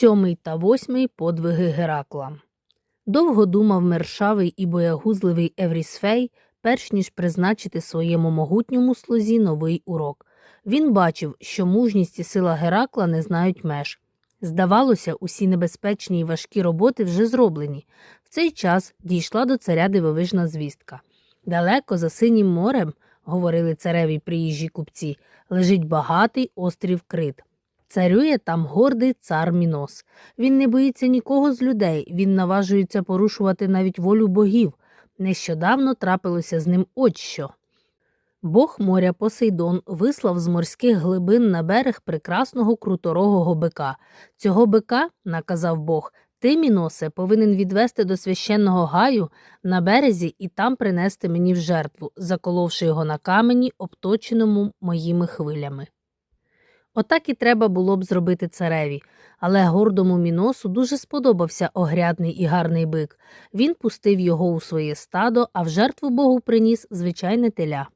Сьомий та восьмий подвиги Геракла. Довго думав мершавий і боягузливий Еврісфей, перш ніж призначити своєму могутньому слузі новий урок. Він бачив, що мужність і сила Геракла не знають меж. Здавалося, усі небезпечні й важкі роботи вже зроблені. В цей час дійшла до царя дивовижна звістка. Далеко за синім морем, говорили цареві приїжджі купці, лежить багатий острів Крит. Царює там гордий цар Мінос. Він не боїться нікого з людей, він наважується порушувати навіть волю богів. Нещодавно трапилося з ним от що. Бог моря Посейдон вислав з морських глибин на берег прекрасного круторогого бика. Цього бика, наказав Бог, ти, Міносе, повинен відвести до священного гаю на березі і там принести мені в жертву, заколовши його на камені, обточеному моїми хвилями. Отак і треба було б зробити цареві, але гордому міносу дуже сподобався огрядний і гарний бик. Він пустив його у своє стадо, а в жертву Богу приніс звичайне теля.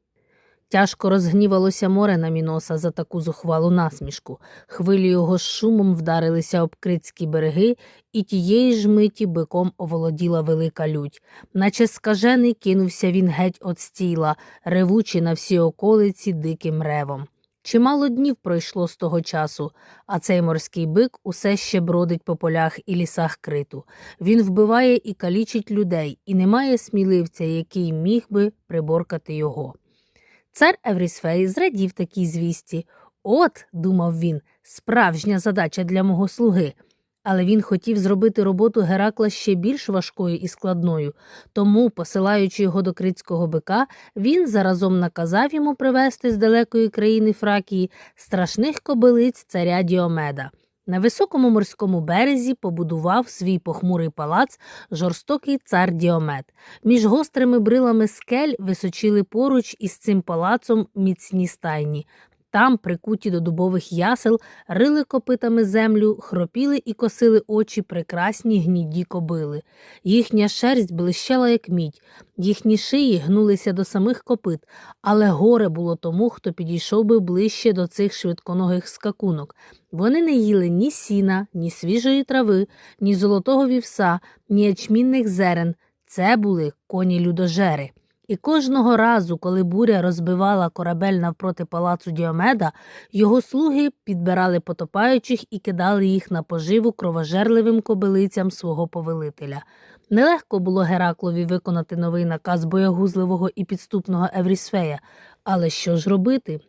Тяжко розгнівалося море на міноса за таку зухвалу насмішку. Хвилі його з шумом вдарилися об критські береги, і тієї ж миті биком оволоділа велика лють. Наче скажений кинувся він геть от стіла, ревучи на всі околиці диким ревом. Чимало днів пройшло з того часу, а цей морський бик усе ще бродить по полях і лісах криту. Він вбиває і калічить людей, і немає сміливця, який міг би приборкати його. Цар Еврісфей зрадів такій звісті. От, думав він, справжня задача для мого слуги. Але він хотів зробити роботу Геракла ще більш важкою і складною, тому, посилаючи його до критського бика, він заразом наказав йому привезти з далекої країни Фракії страшних кобилиць царя Діомеда. На високому морському березі побудував свій похмурий палац жорстокий цар Діомед. Між гострими брилами скель височили поруч із цим палацом міцні стайні. Там, прикуті до дубових ясел, рили копитами землю, хропіли і косили очі прекрасні гніді кобили. Їхня шерсть блищала, як мідь, їхні шиї гнулися до самих копит, але горе було тому, хто підійшов би ближче до цих швидконогих скакунок. Вони не їли ні сіна, ні свіжої трави, ні золотого вівса, ні ячмінних зерен. Це були коні людожери. І кожного разу, коли буря розбивала корабель навпроти палацу Діомеда, його слуги підбирали потопаючих і кидали їх на поживу кровожерливим кобилицям свого повелителя. Нелегко було Гераклові виконати новий наказ боягузливого і підступного Еврісфея, але що ж робити?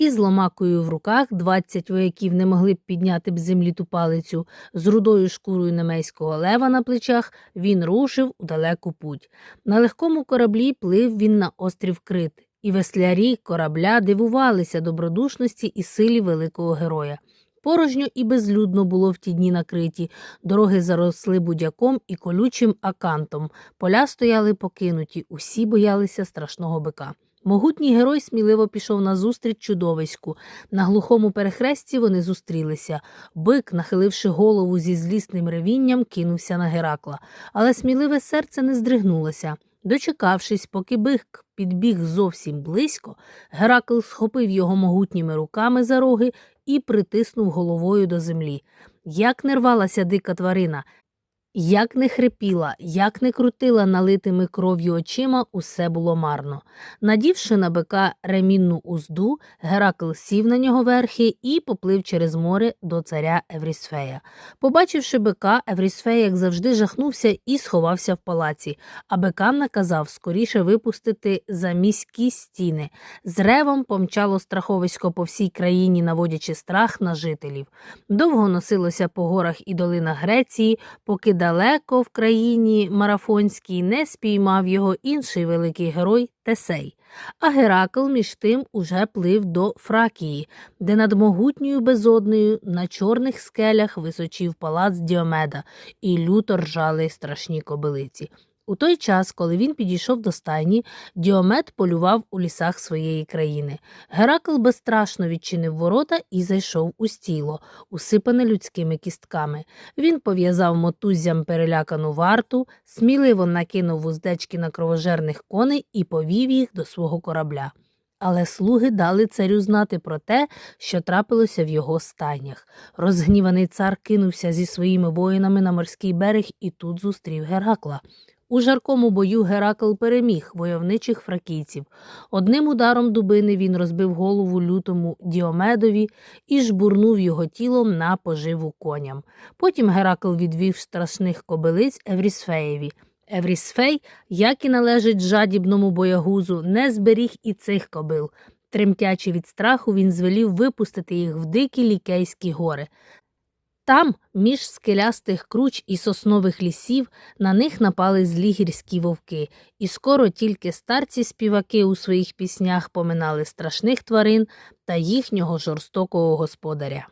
Із ломакою в руках двадцять вояків не могли б підняти б землі ту палицю. З рудою шкурою немейського лева на плечах він рушив у далеку путь. На легкому кораблі плив він на острів Крит, і веслярі корабля дивувалися добродушності і силі великого героя. Порожньо і безлюдно було в ті дні накриті, дороги заросли будяком і колючим акантом, поля стояли покинуті, усі боялися страшного бика. Могутній герой сміливо пішов назустріч чудовиську. На глухому перехресті вони зустрілися. Бик, нахиливши голову зі злісним ревінням, кинувся на Геракла, але сміливе серце не здригнулося. Дочекавшись, поки бик підбіг зовсім близько, Геракл схопив його могутніми руками за роги і притиснув головою до землі. Як не рвалася дика тварина, як не хрипіла, як не крутила налитими кров'ю очима, усе було марно. Надівши на бика ремінну узду, Геракл сів на нього верхи і поплив через море до царя Еврісфея. Побачивши бика, Еврісфей, як завжди, жахнувся і сховався в палаці, а бикам наказав скоріше випустити за міські стіни. З ревом помчало страховисько по всій країні, наводячи страх на жителів. Довго носилося по горах і долинах Греції, поки далеко в країні марафонській не спіймав його інший великий герой Тесей, а Геракл між тим уже плив до Фракії, де над могутньою безоднею на чорних скелях височив палац Діомеда і люто ржали страшні кобилиці. У той час, коли він підійшов до стайні, Діомет полював у лісах своєї країни. Геракл безстрашно відчинив ворота і зайшов у стіло, усипане людськими кістками. Він пов'язав мотуззям перелякану варту, сміливо накинув вуздечки на кровожерних коней і повів їх до свого корабля. Але слуги дали царю знати про те, що трапилося в його стайнях. Розгніваний цар кинувся зі своїми воїнами на морський берег і тут зустрів Геракла. У жаркому бою Геракл переміг войовничих фракійців. Одним ударом дубини він розбив голову лютому Діомедові і жбурнув його тілом на поживу коням. Потім Геракл відвів страшних кобилиць Еврісфеєві. Еврісфей, як і належить жадібному боягузу, не зберіг і цих кобил. Тремтячи від страху, він звелів випустити їх в дикі лікейські гори. Там, між скелястих круч і соснових лісів, на них напали злі гірські вовки, і скоро тільки старці співаки у своїх піснях поминали страшних тварин та їхнього жорстокого господаря.